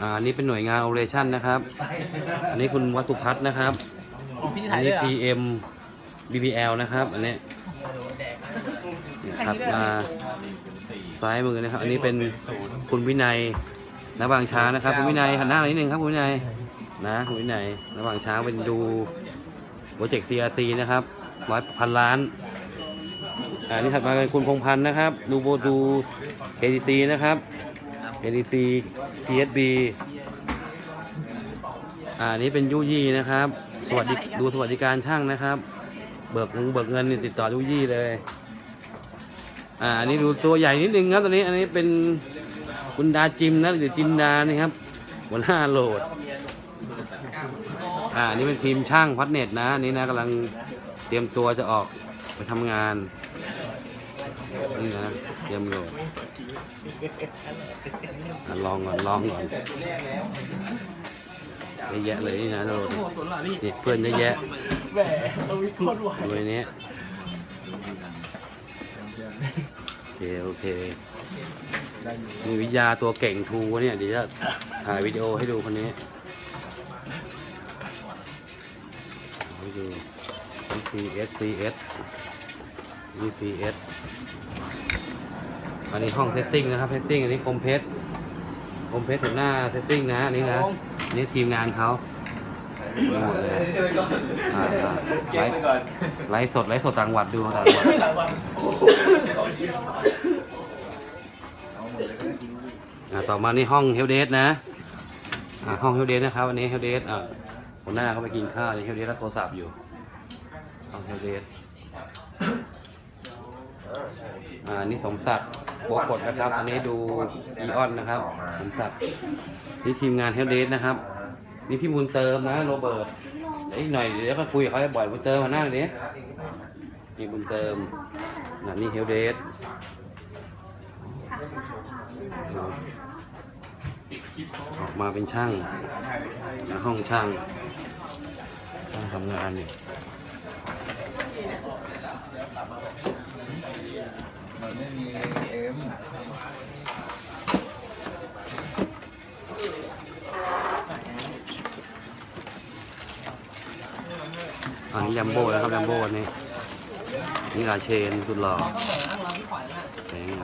อ่าอันนี้เป็นหน่วยงาน operation นะครับ อันนี้คุณวัสุพัฒน์นะครับพี่อัถ่านยด้นี้วยเหรอ PM BBL นะครับ อันนี้เนี่ยถัดมาซ้ายมือนะครับ อันนี้เป็นคุณวินัยนบางช้างนะครับ คุณวินัยหันหน้าหน่อยนิดนึงครับคุณวินัยนะคุณวินัยนบางช้างเป็นดูโปรเจกต์ CRC นะครับร้อยพันล้านอ่านี่ถัดมาเป็นคุณพงพันธ์นะครับ ดูโบดู KDC นะครับ KDC PSB อ่าอันนี้เป็นยุยี่นะครับสวัสดิดูสวัสดิการช่างนะครับ เบิกเงินเบิกเงินนี่ติดต่อยุยี่เลย อ่าอันนี้ดูตัวใหญ่นิดนึงครับตอนนี้ อันนี้เป็นคุณดาจิมนะหรือจิมดานี่ครับหัวหน้าโหลด อ่าอันนี้เป็นทีมช่างพัดเน็ตนะอันนี้นะกำลังเตรียมตัวจะออกไปทำงาน นี่นะเตรียมโหลดอะลองก่อนลองก่อนเยอะแยะเลยนี่นะโหลดนี่เพื่อนเยอะแยะแหมเราวิโวดูในนี้โอเคโอเคมีวิทยาตัวเก่งทูเนี่ยเดี๋ยวจะถ่ายวิดีโอให้ดูคนนี้ให้ดู CS CS EPS อันนี้ห้องเซตติ้งนะครับเซตติ้งอันนี้คอมเพสคอมเพสถึงหน้าเซตติ้งนะอันนี้นะอันนี่ทีมงานเขาหมดเลย อ่าอ่าเก็บไปก่อนไลฟ์สดไลฟ์สดต่างจังหวัดดูต่างจังหวัดหลังวันโอ้โหเอาเชือกมาเอาหมดเลยก็ได้ทิ้งอ่าต่อมานี่ห้องเฮลเดสนะอ่าห้องเฮลเดสนะครับอันนี้เฮลเดสอ่าหัวหน้าเขาไปกินข้าวนี่เฮลเดสรับโทรศัพท์อยู่ห้องเฮลเดส อ่านี่สมศักดิ์โบกดนะครับ อันนี้ดูอีออนนะครับ สมศักดิ์นี่ทีมงานเฮลเดสนะครับ นี่พี่บุญเติมนะโรเบิร์ตเดี๋ยวอีกหน่อยเดี๋ยวก็คุยกับเขาบ่อยบุญเติมมาหน้าเลยนี่บุญเติมนะนี่เฮลเดสออกมาเป็นช่างในห้องช่างช่างทำงานอยู่ มันไม่มีเอ็มอันนี้ยัมโบ้แล้วครับยัมโบ้นี่นี่ลาเชนสุดหล่อ